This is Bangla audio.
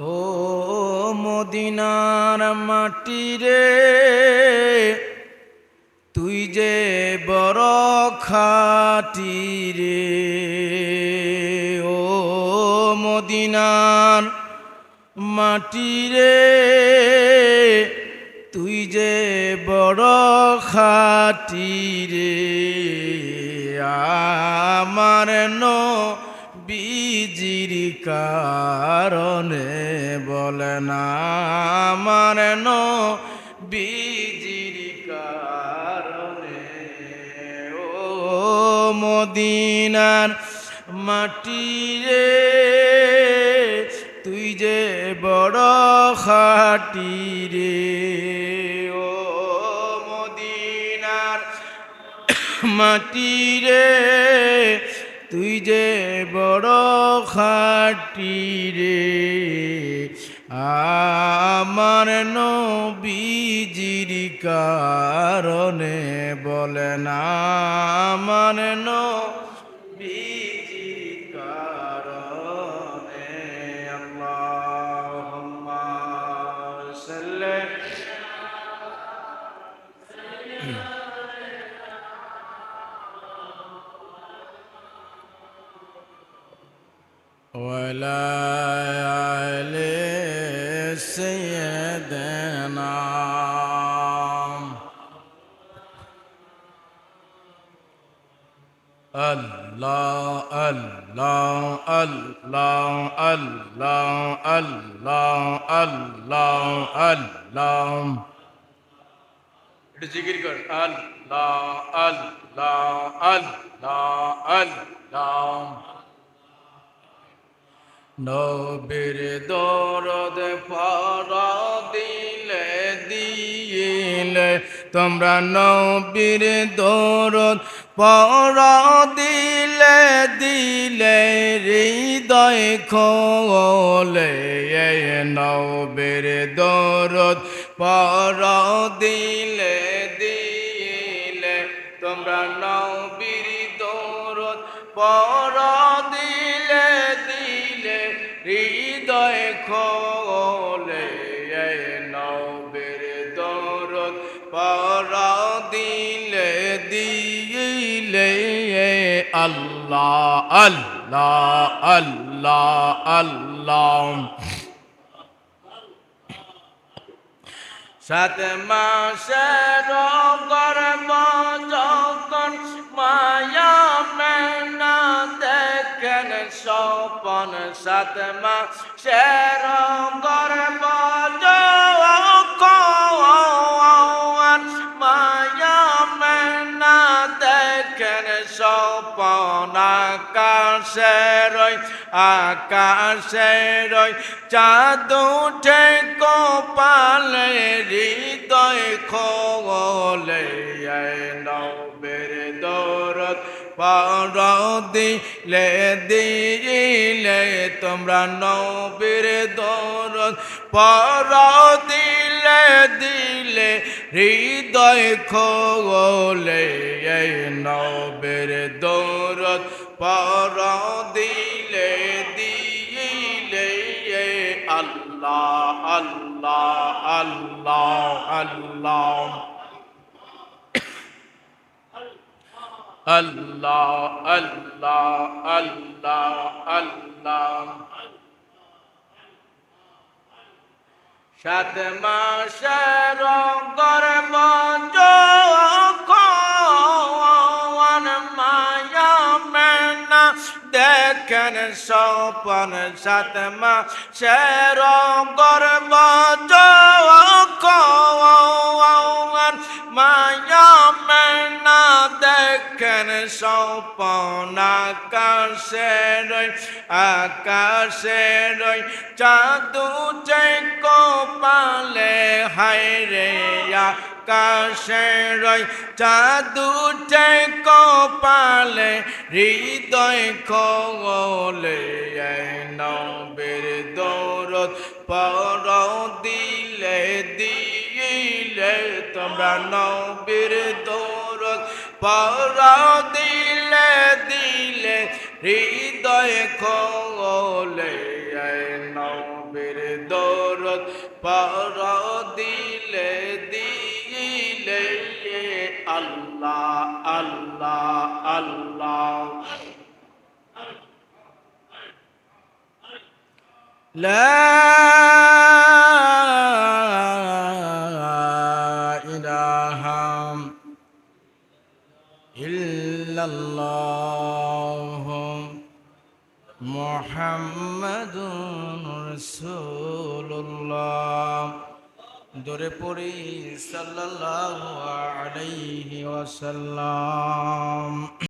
ও মদিনার মাটি রে তুই যে বড় খাটি রে ও মদিনার মাটি রে তুই যে বড় খাটি রে আমার নো বীজির কারণে বলে না আমার নো বীজির কারণে। ও মদিনার মাটি রে, তুই যে বড় খাটি রে। ও মদিনার মাটি রে তুই যে বড় খাটি রে আমার নবীজির কারণে বলে না মানে নবীজির ولا آل سيدنا الله الله الله الله الله الله الله একটু জিকির কর আল্লাহ আল্লাহ আল্লাহ আল্লাহ নবীর দরদ ফরা দিলে দিলে, তোমরা নবীর দরদ পরা দিলে দিলে, হৃদয় খোলে নবীর দরদ পরা দিলে দিলে, তোমরা নবীর দরদ পরা হৃদয় খোলে নবের দরদ পরা দিলে দিলে আল্লাহ আল্লাহ আল্লাহ আল্লাহ। সাত মাসের সাতমা শের গর্ব আকাশের আকাশের চাঁদ উঠে কপালে হৃদয় খোলে নবের দৌরত পারদি লে দিলে তোমরা নবীর দরদ। পারদি লে দিলে হৃদয় খোলে এই নবীর দরদ। পারদি লে দিলে আল্লাহ আল্লাহ আল্লাহ আল্লাহ। আল্লাহ আল্লাহ আল্লাহ আল্লাহ সাত মাসের গর্ব যখন মায়া মেনা দেখেন স্বপন সাত মাসের গর্ব যখন মায়া মেনা দেখেন স্বপন আকাশের আকাশের চাঁদু যে কপালে, হায় রে আকাশের চাঁদু যে কপালে, হৃদয় খোলে নবের দৌরত পর দিলে দিলে তোমরা নবীর দৌরত পর দিলে দিলে হৃদয় খোলে নবীর দৌরত পর দিলে দিলে আল্লাহ আল্লাহ আল্লাহ। لا ইল্লাল্লাহ মোহাম্মদুর রাসূলুল্লাহ। দরে পড়ি সাল্লাল্লাহু আলাইহি ওয়াসাল্লাম।